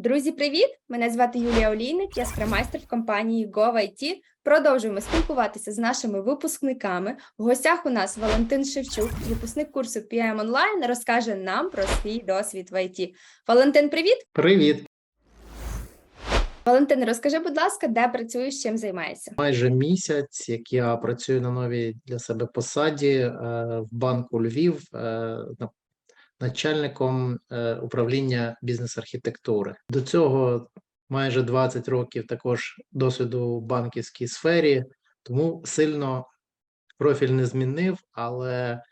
Друзі, привіт! Мене звати Юлія Олійник, я скрамайстер в компанії GoVIT. Продовжуємо спілкуватися з нашими випускниками. В гостях у нас Валентин Шевчук, випускник курсу PM Online, розкаже нам про свій досвід в IT. Валентин, привіт! Привіт! Валентин, розкажи, будь ласка, де працюєш, чим займаєшся? Майже місяць, як я працюю на новій для себе посаді е, в банку Львів е, на- начальником е, управління бізнес-архітектури. До цього майже 20 років також досвіду в банківській сфері, тому сильно профіль не змінив, але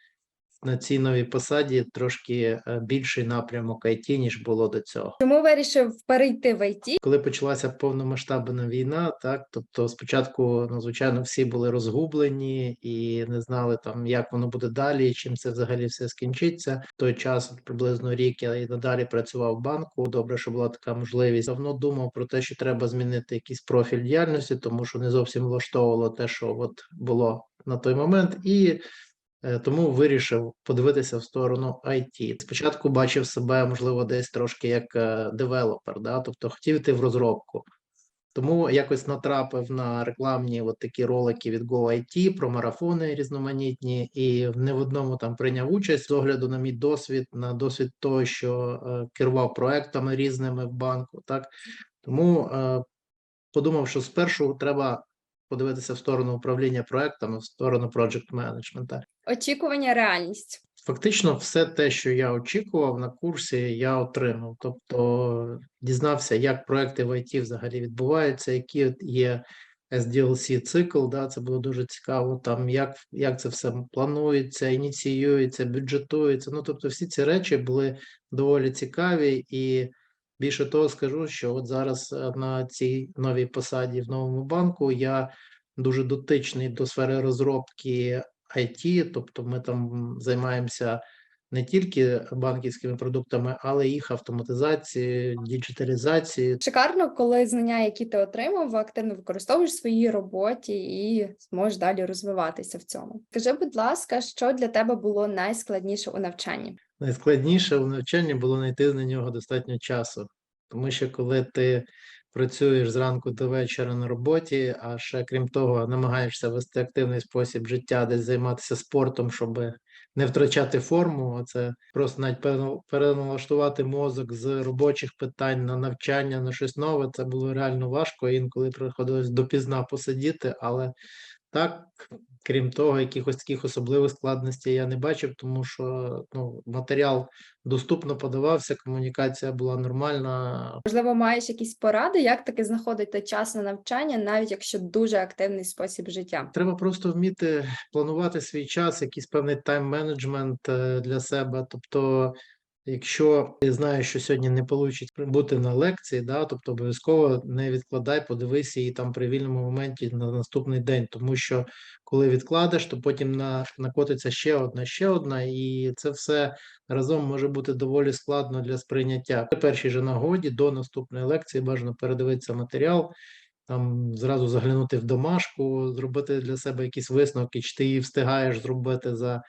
на цій новій посаді трошки е, більший напрямок IT, ніж було до цього. Чому вирішив перейти в IT? Коли почалася повномасштабна війна, так тобто спочатку, ну звичайно, всі були розгублені і не знали там, як воно буде далі, чим це взагалі все скінчиться. В той час приблизно рік я і надалі працював в банку. Добре, що була така можливість. Давно думав про те, що треба змінити якийсь профіль діяльності, тому що не зовсім влаштовувало те, що от було на той момент, і Тому вирішив подивитися в сторону IT. Спочатку бачив себе, можливо, десь трошки як е, девелопер, да? тобто хотів йти в розробку. Тому якось натрапив на рекламні от такі ролики від GoIT про марафони різноманітні, і не в одному там прийняв участь з огляду на мій досвід, на досвід того, що е, керував проектами різними в банку. Так тому е, подумав, що спершу треба подивитися в сторону управління проектами, в сторону project менеджмента. Очікування, реальність. Фактично, все те, що я очікував на курсі, я отримав. Тобто дізнався, як проекти в IT взагалі відбуваються, які є SDLC цикл. Да, це було дуже цікаво. Там як, як це все планується, ініціюється, бюджетується. Ну тобто, всі ці речі були доволі цікаві, і більше того, скажу, що от зараз е, на цій новій посаді в новому банку я дуже дотичний до сфери розробки IT, тобто ми там займаємося не тільки банківськими продуктами, але й їх автоматизацією, діджиталізацією. Шикарно, коли знання, які ти отримав, активно використовуєш в своїй роботі і зможеш далі розвиватися в цьому. Скажи, будь ласка, що для тебе було найскладніше у навчанні? Найскладніше в навчанні було знайти на нього достатньо часу, тому що коли ти працюєш зранку до вечора на роботі, а ще крім того, намагаєшся вести активний спосіб життя, десь займатися спортом, щоб не втрачати форму. Це просто навіть перена- переналаштувати мозок з робочих питань на навчання на щось нове. Це було реально важко. Інколи приходилось допізна посидіти, але так, крім того, якихось таких особливих складностей я не бачив, тому що ну, матеріал доступно подавався, комунікація була нормальна. Можливо, маєш якісь поради, як таки знаходити час на навчання, навіть якщо дуже активний спосіб життя? Треба просто вміти планувати свій час, якийсь певний тайм-менеджмент е, для себе. Тобто, якщо ти знаєш, що сьогодні не вийде бути на лекції, да, тобто обов'язково не відкладай, подивися її там при вільному моменті на наступний день, тому що коли відкладеш, то потім на, накотиться ще одна, ще одна, і це все разом може бути доволі складно для сприйняття. При першій же нагоді до наступної лекції бажано передивитися матеріал, там зразу заглянути в домашку, зробити для себе якісь висновки, чи ти її встигаєш зробити за,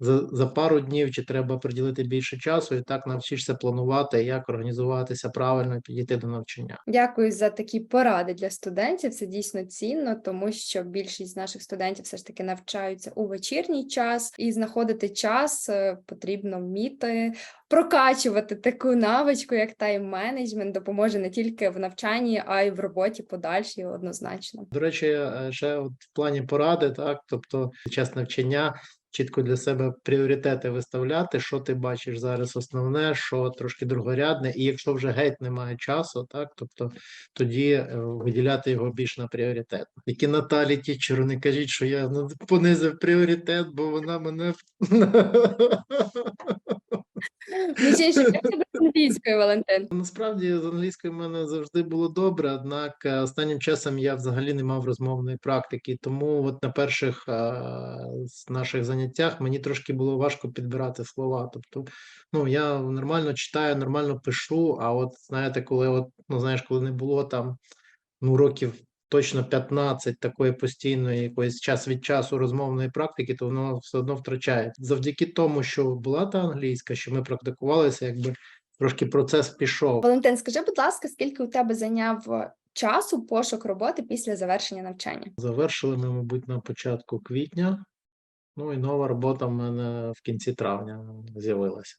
за, за пару днів, чи треба приділити більше часу, і так навчишся планувати, як організуватися правильно і підійти до навчання. Дякую за такі поради для студентів. Це дійсно цінно, тому що більшість наших студентів все ж таки навчаються у вечірній час, і знаходити час е, потрібно вміти прокачувати таку навичку, як тайм-менеджмент, допоможе не тільки в навчанні, а й в роботі подальшій однозначно. До речі, е, ще от в плані поради, так, тобто під час навчання чітко для себе пріоритети виставляти, що ти бачиш зараз основне, що трошки другорядне, і якщо вже геть немає часу, так, тобто тоді е, виділяти його більш на пріоритет. Які Наталі Тічеру, не кажіть, що я ну, понизив пріоритет, бо вона мене Англійською, Валентин? Насправді з англійською в мене завжди було добре, однак е, останнім часом я взагалі не мав розмовної практики, тому от на перших е, з наших заняттях мені трошки було важко підбирати слова. Тобто, ну я нормально читаю, нормально пишу. А от знаєте, коли от ну знаєш, коли не було там ну років. Точно 15 такої постійної якоїсь час від часу розмовної практики, то воно все одно втрачає. Завдяки тому, що була та англійська, що ми практикувалися, якби трошки процес пішов. Валентин, скажи, будь ласка, скільки у тебе зайняв е, часу пошук роботи після завершення навчання? Завершили ми, мабуть, на початку квітня. Ну і нова робота в мене в кінці травня з'явилася.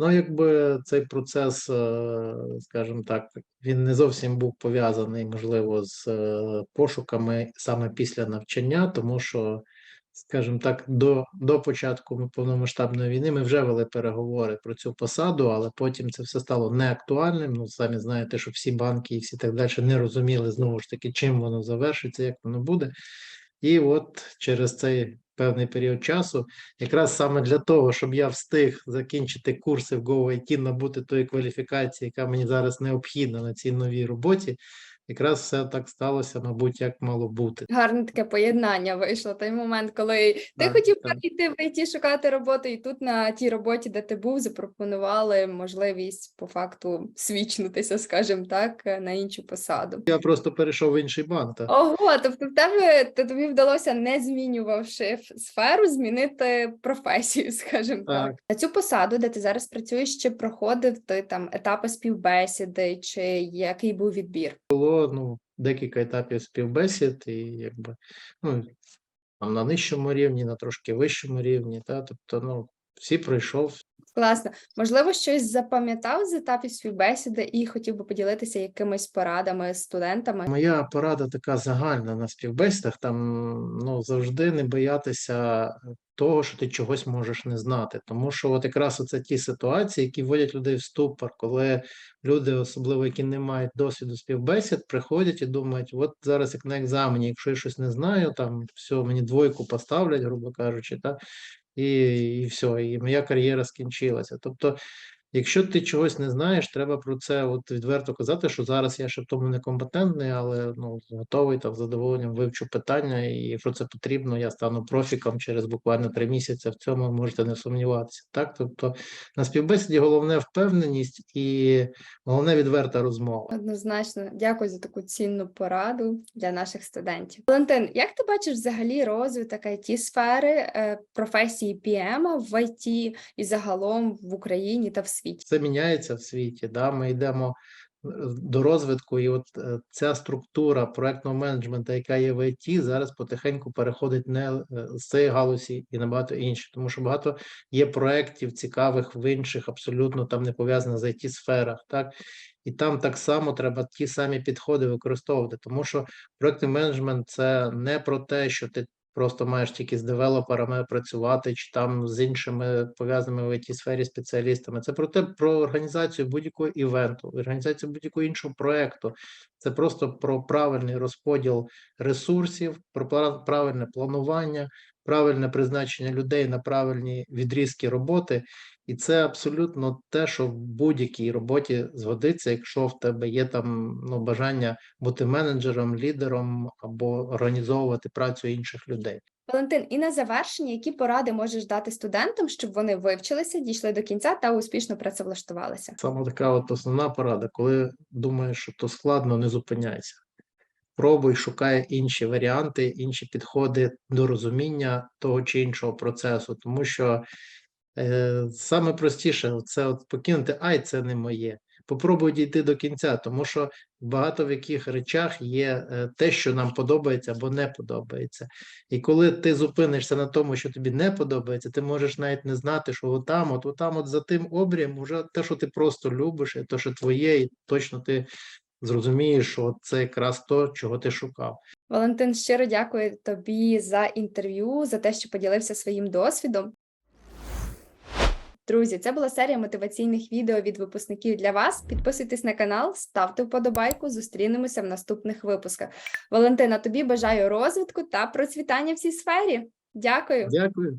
Ну, якби цей процес, е, скажімо так, він не зовсім був пов'язаний, можливо, з е, пошуками саме після навчання, тому що, скажімо так, до, до початку повномасштабної війни ми вже вели переговори про цю посаду, але потім це все стало неактуальним. Ну, самі знаєте, що всі банки і всі так далі не розуміли знову ж таки, чим воно завершиться, як воно буде. І от через цей певний період часу, якраз саме для того, щоб я встиг закінчити курси в GoIT, набути тої кваліфікації, яка мені зараз необхідна на цій новій роботі, якраз все так сталося, мабуть, як мало бути. Гарне таке поєднання вийшло. Той момент, коли ти Так, хотів так. перейти в ІТ шукати роботу, і тут на тій роботі, де ти був, запропонували можливість по факту свічнутися, скажімо так, на іншу посаду. Я просто перейшов в інший банк. так. Ого, тобто в тебе то тобі вдалося, не змінювавши сферу, змінити професію, скажімо так. Так. На цю посаду, де ти зараз працюєш, чи проходив ти там етапи співбесіди, чи який був відбір? Було ну, декілька етапів співбесід, і якби ну, на нижчому рівні, на трошки вищому рівні. Та, тобто, ну, всі пройшов, Класно. Можливо, щось запам'ятав з етапів співбесіди і хотів би поділитися якимись порадами з студентами. Моя порада така загальна на співбесідах, там ну, завжди не боятися того, що ти чогось можеш не знати. Тому що от якраз оце ті ситуації, які вводять людей в ступор, коли люди, особливо які не мають досвіду співбесід, приходять і думають, от зараз як на екзамені, якщо я щось не знаю, там все, мені двойку поставлять, грубо кажучи, та, і, і все, і моя кар'єра скінчилася. Тобто Якщо ти чогось не знаєш, треба про це от відверто казати, що зараз я ще в тому некомпетентний, але ну готовий там з задоволенням вивчу питання, і якщо це потрібно, я стану профіком через буквально три місяці. В цьому можете не сумніватися. Так, тобто на співбесіді головне впевненість і головне відверта розмова. Однозначно, дякую за таку цінну пораду для наших студентів. Валентин, як ти бачиш взагалі розвиток it сфери е, професії PM в IT і загалом в Україні та в світі? Це міняється в світі. Да? Ми йдемо е, до розвитку, і от е, ця структура проектного менеджменту, яка є в ІТ, зараз потихеньку переходить не е, з цієї галузі і на багато інші, тому що багато є проєктів цікавих в інших, абсолютно там не пов'язаних з it сферах, так. І там так само треба ті самі підходи використовувати, тому що проектний менеджмент це не про те, що ти просто маєш тільки з девелоперами працювати, чи там з іншими пов'язаними в it сфері спеціалістами. Це про те, про організацію будь-якого івенту, організацію будь-якого іншого проекту. Це просто про правильний розподіл ресурсів, про правильне планування, правильне призначення людей на правильні відрізки роботи. І це абсолютно те, що в будь-якій роботі згодиться, якщо в тебе є там ну, бажання бути менеджером, лідером або організовувати працю інших людей. Валентин, і на завершення, які поради можеш дати студентам, щоб вони вивчилися, дійшли до кінця та успішно працевлаштувалися? Саме така от основна порада, коли думаєш, що то складно, не зупиняйся. Пробуй, шукай інші варіанти, інші підходи до розуміння того чи іншого процесу, тому що е, саме простіше це от покинути, ай, це не моє. Попробуй дійти до кінця, тому що багато в яких речах є е, те, що нам подобається або не подобається. І коли ти зупинишся на тому, що тобі не подобається, ти можеш навіть не знати, що отам, от, отам, от за тим обрієм, уже те, що ти просто любиш, і те, що твоє, і точно ти зрозумієш, що це якраз то, чого ти шукав. Валентин, щиро дякую тобі за інтерв'ю, за те, що поділився своїм досвідом. Друзі, це була серія мотиваційних відео від випускників для вас. Підписуйтесь на канал, ставте вподобайку. Зустрінемося в наступних випусках. Валентина, тобі бажаю розвитку та процвітання в цій сфері. Дякую. Дякую.